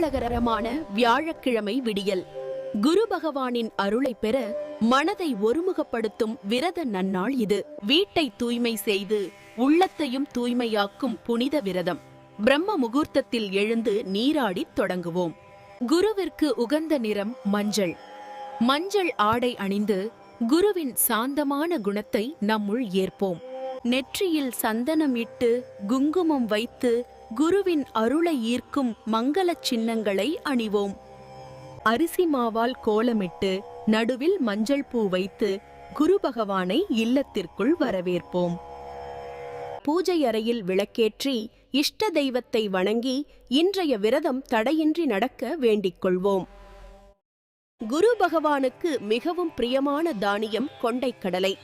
மங்களகரமான வியாழக்கிழமை விடியல். குரு பகவானின் அருளை பெற மனதை ஒருமுகப்படுத்தும் விரத நன்னாள் இது. வீட்டை தூய்மை செய்து உள்ளத்தையும் தூய்மையாக்கும் புனித விரதம். பிரம்ம முகூர்த்தத்தில் எழுந்து நீராடித் தொடங்குவோம். குருவிற்கு உகந்த நிறம் மஞ்சள். மஞ்சள் ஆடை அணிந்து குருவின் சாந்தமான குணத்தை நம்முள் ஏற்போம். நெற்றியில் சந்தனம் இட்டு குங்குமம் வைத்து குருவின் அருளை ஈர்க்கும் மங்களச் சின்னங்களை அணிவோம். அரிசி மாவால் கோலமிட்டு நடுவில் மஞ்சள் பூ வைத்து குரு பகவானை இல்லத்திற்குள் வரவேற்போம். பூஜை அறையில் விளக்கேற்றி இஷ்ட தெய்வத்தை வணங்கி இன்றைய விரதம் தடையின்றி நடக்க வேண்டிக் கொள்வோம் குரு பகவானுக்கு மிகவும் பிரியமான தானியம் கொண்டைக்கடலை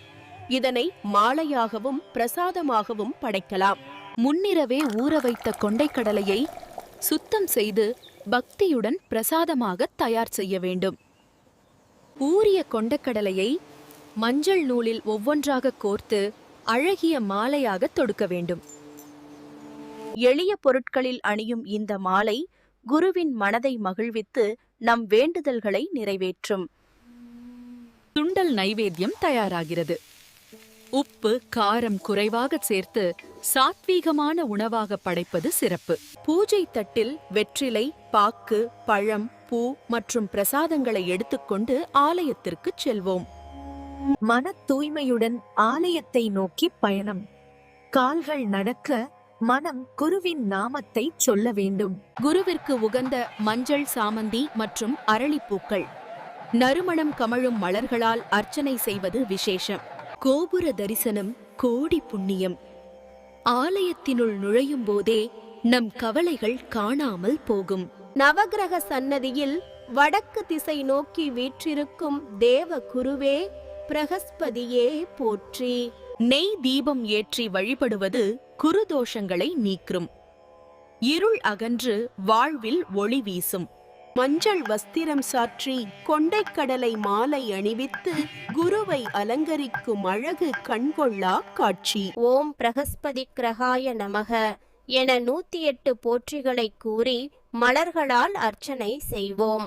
இதனை மாலையாகவும் பிரசாதமாகவும் படைக்கலாம். முன்னிரவே ஊற வைத்த கொண்டைக்கடலையை சுத்தம் செய்து பக்தியுடன் பிரசாதமாக தயார் செய்ய வேண்டும். ஊறிய கொண்டக்கடலையை மஞ்சள் நூலில் ஒவ்வொன்றாக கோர்த்து அழகிய மாலையாக தொடுக்க வேண்டும். எளிய பொருட்களில் அணியும் இந்த மாலை குருவின் மனதை மகிழ்வித்து நம் வேண்டுதல்களை நிறைவேற்றும். துண்டல் நைவேத்தியம் தயாராகிறது. உப்பு காரம் குறைவாக சேர்த்து சாத்வீகமான உணவாக படைப்பது சிறப்பு. பூஜை தட்டில் வெற்றிலை பாக்கு பழம் பூ மற்றும் பிரசாதங்களை எடுத்துக்கொண்டு ஆலயத்திற்கு செல்வோம். மன தூய்மையுடன் ஆலயத்தை நோக்கி பயணம். கால்கள் நடக்க மனம் குருவின் நாமத்தை சொல்ல வேண்டும். குருவிற்கு உகந்த மஞ்சள் சாமந்தி மற்றும் அரளிப்பூக்கள். நறுமணம் கமழும் மலர்களால் அர்ச்சனை செய்வது விசேஷம். கோபுர தரிசனம் கோடி புண்ணியம். ஆலயத்தினுள் நுழையும் போதே நம் கவலைகள் காணாமல் போகும். நவக்கிரக சன்னதியில் வடக்கு திசை நோக்கி வீற்றிருக்கும் தேவ குருவே பிரகஸ்பதியே போற்றி. நெய் தீபம் ஏற்றி வழிபடுவது குருதோஷங்களை நீக்கும். இருள் அகன்று வாழ்வில் ஒளி வீசும். மஞ்சள் வஸ்திரம் சாற்றி கொண்டைக்கடலை மாலை அணிவித்து குருவை அலங்கரிக்கும் அழகு கண்கொள்ளா காட்சி. ஓம் பிரகஸ்பதி கிரகாய நமக என நூத்தி எட்டு போற்றிகளை கூறி மலர்களால் அர்ச்சனை செய்வோம்.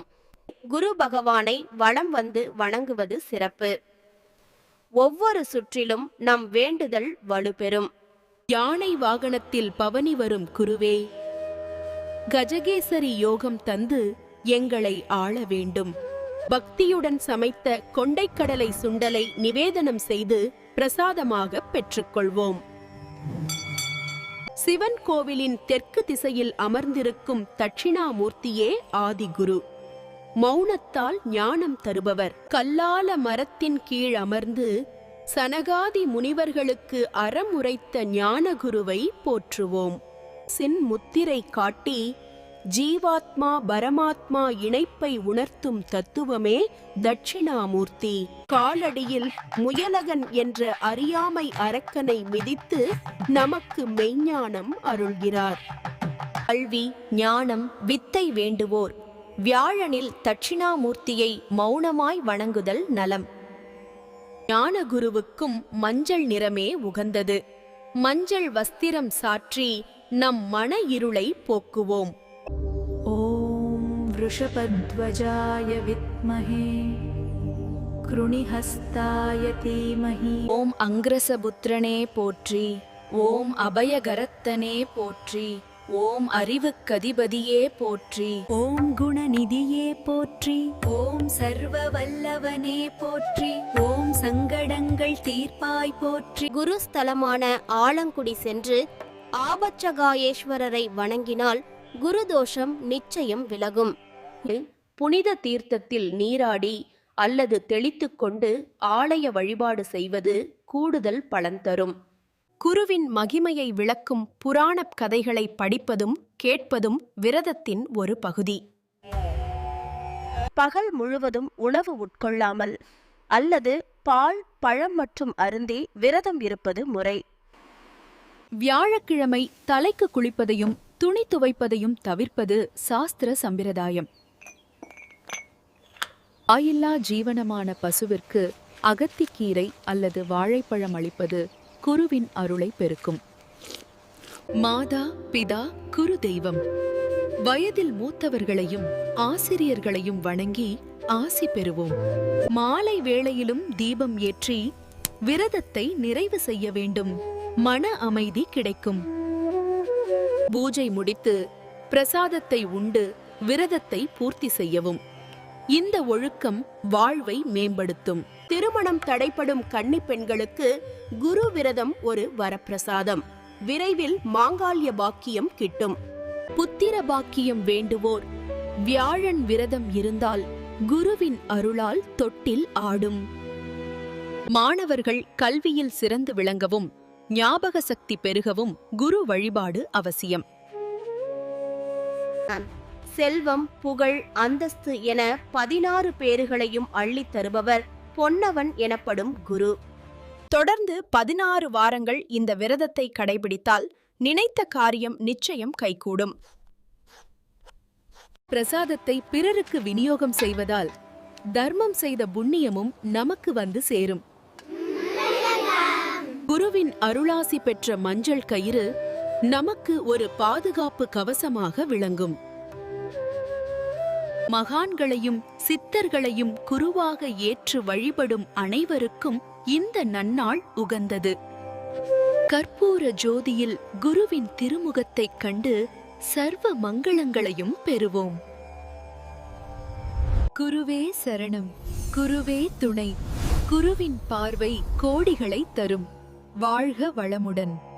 குரு பகவானை வலம் வந்து வணங்குவது சிறப்பு. ஒவ்வொரு சுற்றிலும் நம் வேண்டுதல் வலுப்பெறும். யானை வாகனத்தில் பவனி வரும் குருவே கஜகேசரி யோகம் தந்து எங்களை ஆள வேண்டும். பக்தியுடன் சமைத்த கொண்டைக்கடலை சுண்டலை நிவேதனம் செய்து பிரசாதமாக பெற்றுக்கொள்வோம். சிவன் கோவிலின் தெற்கு திசையில் அமர்ந்திருக்கும் தட்சிணாமூர்த்தியே ஆதிகுரு. மௌனத்தால் ஞானம் தருபவர். கல்லால மரத்தின் கீழ் அமர்ந்து சனகாதி முனிவர்களுக்கு அறம் உரைத்த ஞானகுருவை போற்றுவோம். சின் முத்திரை காட்டி ஜீவாத்மா பரமாத்மா இணைப்பை உணர்த்தும் தத்துவமே தட்சிணாமூர்த்தி. காலடியில் முயலகன் என்ற அறியாமை அரக்கனை மிதித்து நமக்கு மெய்ஞானம் அருள்கிறார். கல்வி ஞானம் வித்தை வேண்டுவோர். வியாழனில் தட்சிணாமூர்த்தியை மௌனமாய் வணங்குதல் நலம். ஞானகுருவுக்கும் மஞ்சள் நிறமே உகந்தது. மஞ்சள் வஸ்திரம் சாற்றி நம் மன இருளை போக்குவோம். ॐ वृषभध्वजाय विद्महे कृणिहस्ताय धीमहि ஓம் அங்கிரசபுத்திரனே போற்றி ஓம் அபயகரத்தனே போற்றி ஓம் அறிவுக்கதிபதியே போற்றி ॐ குணநிதியே போற்றி ஓம் சர்வ வல்லவனே போற்றி ஓம் சங்கடங்கள் தீர்ப்பாய் போற்றி குரு ஸ்தலமான ஆலங்குடி சென்று ஆபச்சகாயேஸ்வரரை வணங்கினால் குரு தோஷம் நிச்சயம் விலகும் புனித தீர்த்தத்தில் நீராடி அல்லது தெளித்துக் கொண்டு ஆலய வழிபாடு செய்வது கூடுதல் பலன் தரும். குருவின் மகிமையை விளக்கும் புராணக் கதைகளை படிப்பதும் கேட்பதும் விரதத்தின் ஒரு பகுதி. பகல் முழுவதும் உணவு உட்கொள்ளாமல் அல்லது பால் பழம் மற்றும் அருந்தி விரதம் இருப்பது முறை. வியாழக்கிழமை தலைக்கு குளிப்பதையும் துணி துவைப்பதையும் தவிர்ப்பது சாஸ்திர சம்பிரதாயம். ஆயில்லா ஜீவனமான பசுவிற்கு அகத்திக்கீரை அல்லது வாழைப்பழம் அளிப்பது குருவின் அருளை பெருக்கும். மாதா பிதா குரு தெய்வம். வயதில் மூத்தவர்களையும் ஆசிரியர்களையும் வணங்கி ஆசி பெறுவோம். மாலை வேளையிலும் தீபம் ஏற்றி விரதத்தை நிறைவு செய்ய வேண்டும். மன அமைதி கிடைக்கும். பூஜை முடித்து பிரசாதத்தை உண்டு விரதத்தை பூர்த்தி செய்யவும். இந்த ஒழுக்கம் வாழ்வை மேம்படுத்தும். திருமணம் தடைப்படும் கன்னி பெண்களுக்கு குரு விரதம் ஒரு வரப்பிரசாதம். விரைவில் மாங்கால்ய பாக்கியம் கிட்டும். புத்திர பாக்கியம் வேண்டுவோர். வியாழன் விரதம் இருந்தால் குருவின் அருளால் தொட்டில் ஆடும். மாணவர்கள் கல்வியில் சிறந்து விளங்கவும் ஞாபக சக்தி பெருகவும் குரு வழிபாடு அவசியம். செல்வம் புகழ் அந்தஸ்து என பதினாறு பேறுகளையும் அள்ளித் தருபவர் பொன்னவன் எனப்படும் குரு. தொடர்ந்து பதினாறு வாரங்கள் இந்த விரதத்தை கடைபிடித்தால் நினைத்த காரியம் நிச்சயம் கைகூடும். பிரசாதத்தை பிறருக்கு விநியோகம் செய்வதால் தர்மம் செய்த புண்ணியமும் நமக்கு வந்து சேரும். குருவின் அருளாசி பெற்ற மஞ்சள் கயிறு நமக்கு ஒரு பாதுகாப்பு கவசமாக விளங்கும். மகான்களையும் சித்தர்களையும் குருவாக ஏற்று வழிபடும் அனைவருக்கும் இந்த நன்னாள் உகந்தது. கற்பூர ஜோதியில் குருவின் திருமுகத்தைக் கண்டு சர்வ மங்களங்களையும் பெறுவோம். குருவே சரணம் குருவே துணை குருவின் பார்வை கோடிகளை தரும். வாழ்க வளமுடன்.